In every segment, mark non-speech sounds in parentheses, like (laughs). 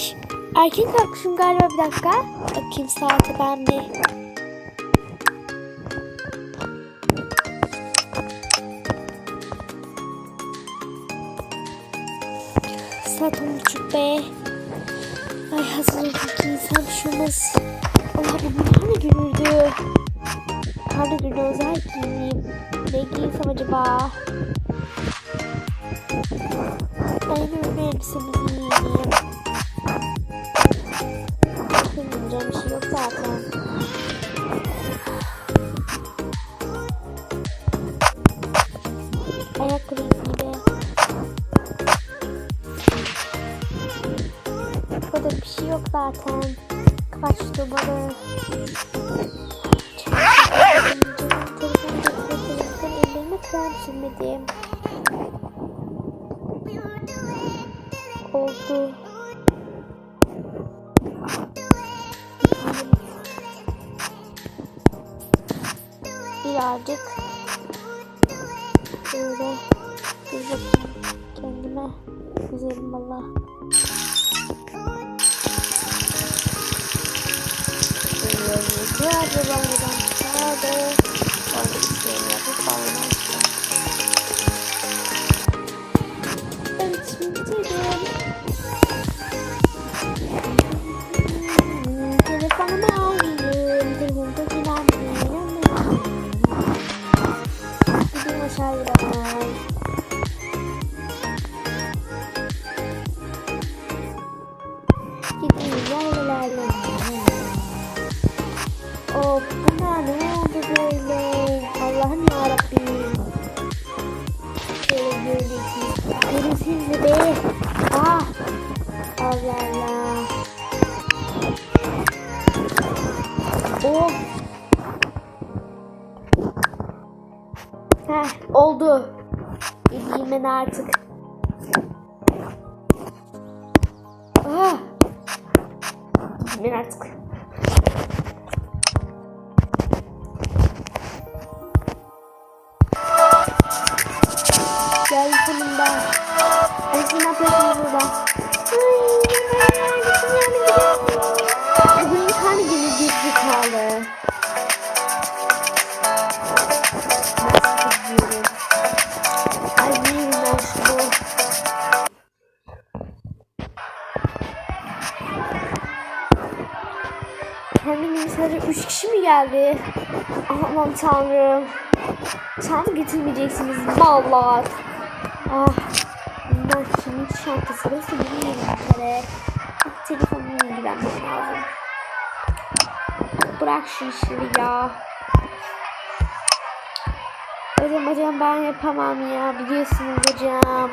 kaçmış? Erken kalkmışım galiba bir dakika. Bakayım saate ben bir. Saat on buçuk be. Ay hazır ki insan olmaz. Allah bugün karne günüydü. Karne günü özel giyineyim. Ne giysem acaba? Ben ürün elbisemi giyeyim. Giyineceğim bir şey yok zaten. Ayakkabı gibi. Burada bir şey yok zaten. Kaç numara. Telefonda ellerime krem sürmedim. Oldu. Birazcık böyle bakayım kendime güzelim valla. Hadi banyodan hadi. Orada Of bunlar ne oldu böyle? Allah'ım yarabbim. Şöyle görüyorsunuz. Görüyorsunuz be. Ah. Allah Allah. Of. Heh oldu. Gideyim ben artık. Ah. Ben artık. Kendime sadece üç kişi mi geldi? Aman tanrım. Çanta getirmeyeceksiniz mallar. Ah. Kimin çantası? Burası bilmiyorum bir kere. Ah, telefonumla ilgilenmem lazım. Bırak şu işleri ya. Hocam hocam ben yapamam ya. Biliyorsunuz hocam.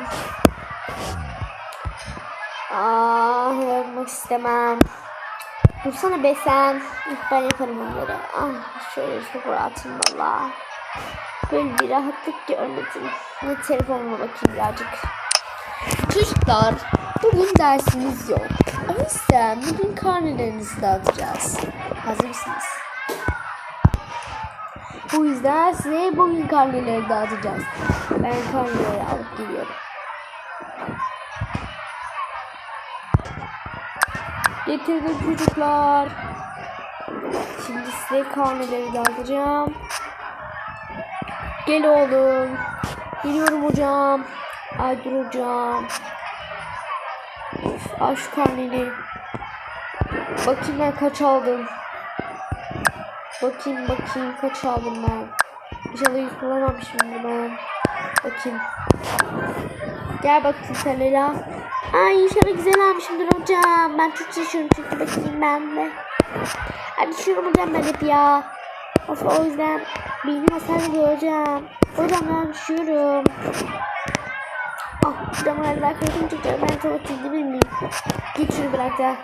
Ah yapmak istemem. Dursana be sen. Ben yaparım onları. Ah şöyle çok rahatım valla. Böyle bir rahatlık görmedim. Ne telefonuma bakayım birazcık. Çocuklar bugün dersimiz yok. O yüzden bugün karnelerinizi dağıtacağız. Hazır mısınız? Bu yüzden size bugün karneleri dağıtacağız. Ben karneleri alıp geliyorum. Getirdim çocuklar. Şimdi size karneleri dağıtacağım. Gel oğlum. Geliyorum hocam. Ay dur hocam. Üf, Al şu karneni. Bakayım ben kaç aldım. Bakayım bakayım kaç aldım ben. İnşallah yüz kullanmamışımdır ben. Bakayım. Gel bakayım sen Ela. Ay inşallah güzel almışımdır hocam. Ben Türkçe yaşıyorum çünkü bakayım ben de. Hadi düşüyorum hocam ben hep ya. Of o yüzden benim hasar hocam. Hocam ben düşüyorum. Ah hocam galiba kırdım çocuğa. Ben sana çizdiğimi miyim? Git şunu bırak da.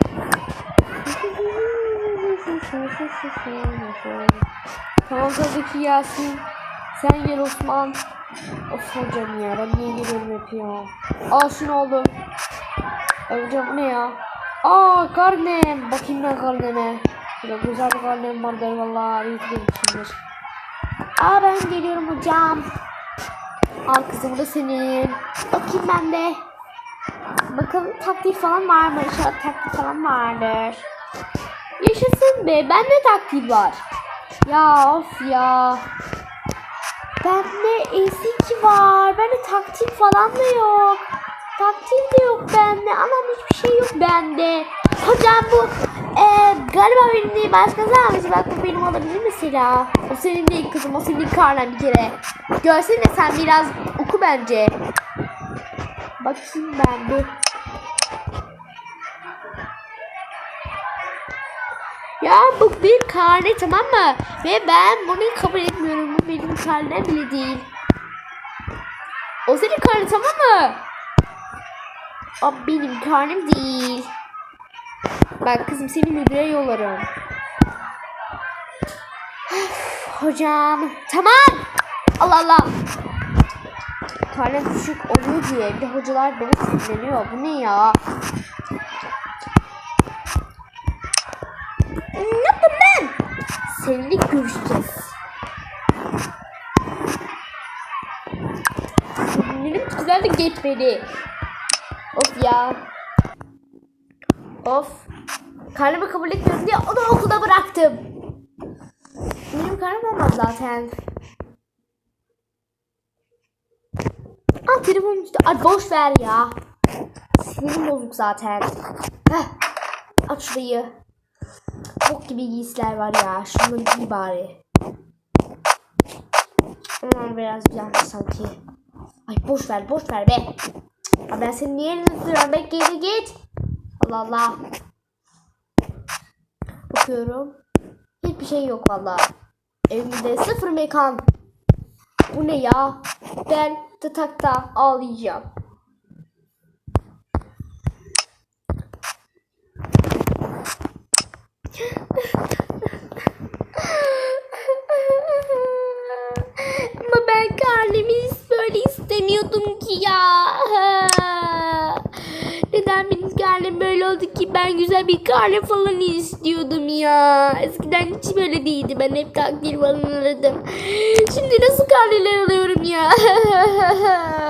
Tamam tabii ki Yasin. Sen gel Osman. Of hocam ya ben niye geliyorum hep ya. Al şunu. Ay hocam bu ne ya? Aa karnem. Bakayım ben karneme. Şöyle güzel bir karnem vardır valla. İyi gelmişimdir. Aa ben geliyorum hocam. Al kızım da senin. Bakayım ben de. Bakalım taktik falan var mı? İnşallah taktik falan vardır. Yaşasın be. Bende taktik var. Ya of ya. Bende ezik var. Bende taktik falan da yok. Taktik de yok bende. Anam hiçbir şey yok bende. Hocam bu galiba benim değil başkası almış. Bak bu benim olabilir mesela. O senin değil kızım. O senin karnen bir kere. Görsene sen biraz oku bence. Bakayım ben bir. Ya bu bir karne tamam mı? Ve ben bunu kabul etmiyorum. Bu benim karnem bile değil. O senin karne tamam mı? O benim karnem değil. Bak kızım seni müdüre yollarım. Üf, Hocam. Tamam. Allah Allah. Karnem düşük oluyor diye. Bir de hocalar beni sinirleniyor. Bu ne ya? Ne yaptım ben? Seninle görüşeceğiz. Benim güzel de geçmedi. Of ya. Of. Karnımı kabul etmiyorum diye onu okulda bıraktım. Benim karnım olmaz zaten. Aa telefonum düştü. Ay boş ver ya. Sinirim bozuk zaten. Heh. Aç şurayı. Bok gibi giysiler var ya. Şunları giy bari. Aman biraz güzelmiş sanki. Ay boş ver boş ver be. Ya ben senin niye elini tutuyorum be geri git. Allah. Bakıyorum. Hiçbir şey yok valla. Evimde sıfır mekan. Bu ne ya? Ben tatakta ağlayacağım. Ama ben karnemi böyle istemiyordum ki ya. Neden benim oldu ki? Ben güzel bir karne falan istiyordum ya. Eskiden hiç böyle değildi. Ben hep takdir falan alırdım. Şimdi nasıl karneler alıyorum ya? (laughs)